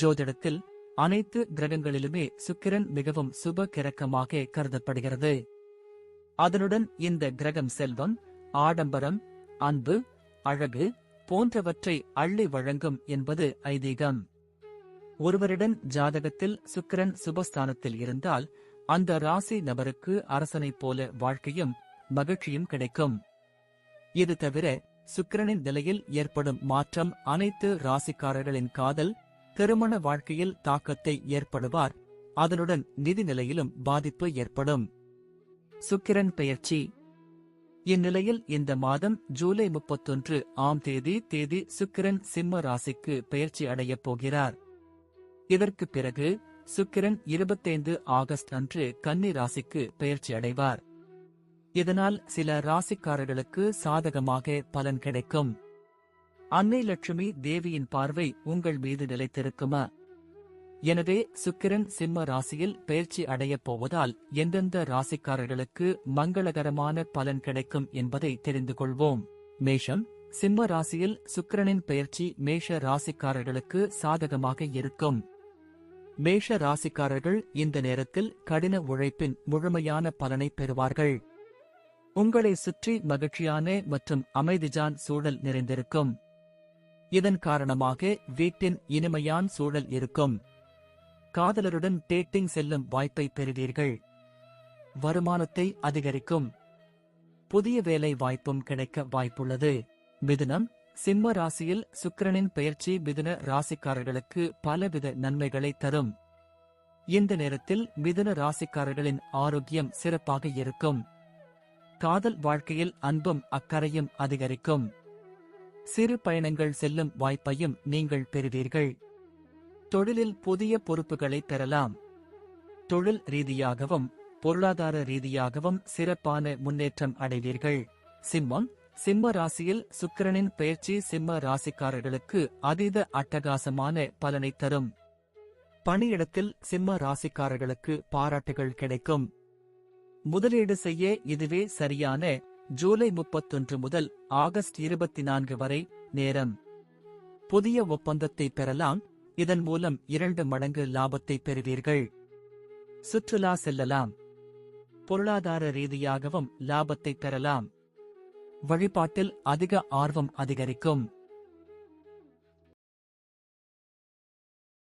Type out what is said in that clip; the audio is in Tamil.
ஜோதிடத்தில் அனைத்து கிரகங்களிலுமே சுக்கிரன் மிகவும் சுப கிரக்கமாக கருதப்படுகிறது. அதனுடன் இந்த கிரகம் செல்வம் ஆடம்பரம் அன்பு அழகு போன்றவற்றை அள்ளி வழங்கும் என்பது ஐதீகம். ஒருவரிடம் ஜாதகத்தில் சுக்கிரன் சுபஸ்தானத்தில் இருந்தால் அந்த ராசி நபருக்கு அரசனைப் போல வாழ்க்கையும் மகிழ்ச்சியும் கிடைக்கும். இது தவிர சுக்கிரனின் நிலையில் ஏற்படும் மாற்றம் அனைத்து ராசிக்காரர்களின் காதல் திருமண வாழ்க்கையில் தாக்கத்தை ஏற்படுவார். அதனுடன் நிதி நிலையிலும் பாதிப்பு ஏற்படும். சுக்கிரன் பெயர்ச்சி. இந்நிலையில் இந்த மாதம் ஜூலை முப்பத்தொன்று ஆம் தேதி தேதி சுக்கிரன் சிம்ம ராசிக்கு பெயர்ச்சி அடையப் போகிறார். இதற்கு பிறகு சுக்கிரன் இருபத்தைந்து ஆகஸ்ட் அன்று கன்னி ராசிக்கு பெயர்ச்சி அடைவார். இதனால் சில ராசிக்காரர்களுக்கு சாதகமாக பலன் கிடைக்கும். அன்னை லட்சுமி தேவியின் பார்வை உங்கள் மீது நிலைத்திருக்குமா? எனவே சுக்கிரன் சிம்ம ராசியில் பெயர்ச்சி அடையப் போவதால் எந்தெந்த ராசிக்காரர்களுக்கு மங்களகரமான பலன் கிடைக்கும் என்பதை தெரிந்து கொள்வோம். மேஷம் சிம்ம ராசியில் சுக்கிரனின் பெயர்ச்சி மேஷ ராசிக்காரர்களுக்கு சாதகமாக இருக்கும். மேஷ ராசிக்காரர்கள் இந்த நேரத்தில் கடின உழைப்பின் முழுமையான பலனை பெறுவார்கள். உங்களை சுற்றி மகிழ்ச்சியான மற்றும் அமைதிஜான் சூழல் நிறைந்திருக்கும். இதன் காரணமாக வீட்டின் இனிமையான் சூழல் இருக்கும். காதலருடன் டேட்டிங் செல்லும் வாய்ப்பை பெறுவீர்கள். வருமானத்தை அதிகரிக்கும். புதிய வேலை வாய்ப்பும் கிடைக்க வாய்ப்புள்ளது. மிதுனம் சிம்ம ராசியில் சுக்கிரனின் பெயர்ச்சி மிதுன ராசிக்காரர்களுக்கு பலவித நன்மைகளை தரும். இந்த நேரத்தில் மிதுன ராசிக்காரர்களின் ஆரோக்கியம் சிறப்பாக இருக்கும். காதல் வாழ்க்கையில் அன்பும் அக்கறையும் அதிகரிக்கும். சிறு பயணங்கள் செல்லும் வாய்ப்பையும் நீங்கள் பெறுவீர்கள். தொழிலில் புதிய பொறுப்புகளை பெறலாம். தொழில் ரீதியாகவும் பொருளாதார ரீதியாகவும் சிறப்பான முன்னேற்றம் அடைவீர்கள். சிம்மம் சிம்ம ராசியில் சுக்கிரனின் பெயர்ச்சி சிம்ம ராசிக்காரர்களுக்கு அதீத அட்டகாசமான பலனை தரும். பணியிடத்தில் சிம்ம ராசிக்காரர்களுக்கு பாராட்டுகள் கிடைக்கும். முதலீடு செய்ய இதுவே சரியான ஜூலை முப்பத்தொன்று முதல் ஆகஸ்ட் இருபத்தி நான்கு வரை நேரம். புதிய ஒப்பந்தத்தை பெறலாம். இதன் மூலம் இரண்டு மடங்கு லாபத்தை பெறுவீர்கள். சுற்றுலா செல்லலாம். பொருளாதார ரீதியாகவும் லாபத்தை பெறலாம். வழிபாட்டில் அதிக ஆர்வம் அதிகரிக்கும்.